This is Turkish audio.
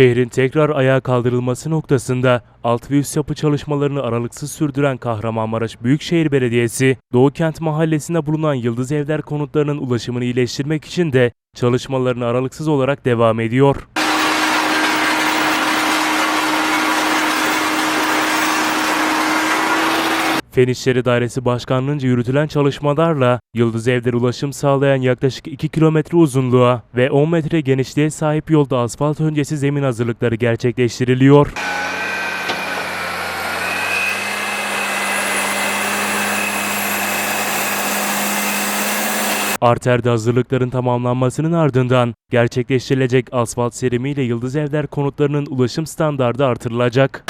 Şehrin tekrar ayağa kaldırılması noktasında alt ve üst yapı çalışmalarını aralıksız sürdüren Kahramanmaraş Büyükşehir Belediyesi, Doğu Kent Mahallesi'nde bulunan Yıldız Evler konutlarının ulaşımını iyileştirmek için de çalışmalarını aralıksız olarak devam ediyor. Fen İşleri Dairesi Başkanlığı'nca yürütülen çalışmalarla Yıldız Evler ulaşım sağlayan yaklaşık 2 kilometre uzunluğa ve 10 metre genişliğe sahip yolda asfalt öncesi zemin hazırlıkları gerçekleştiriliyor. Arter'de hazırlıkların tamamlanmasının ardından gerçekleştirilecek asfalt serimiyle Yıldız Evler konutlarının ulaşım standardı artırılacak.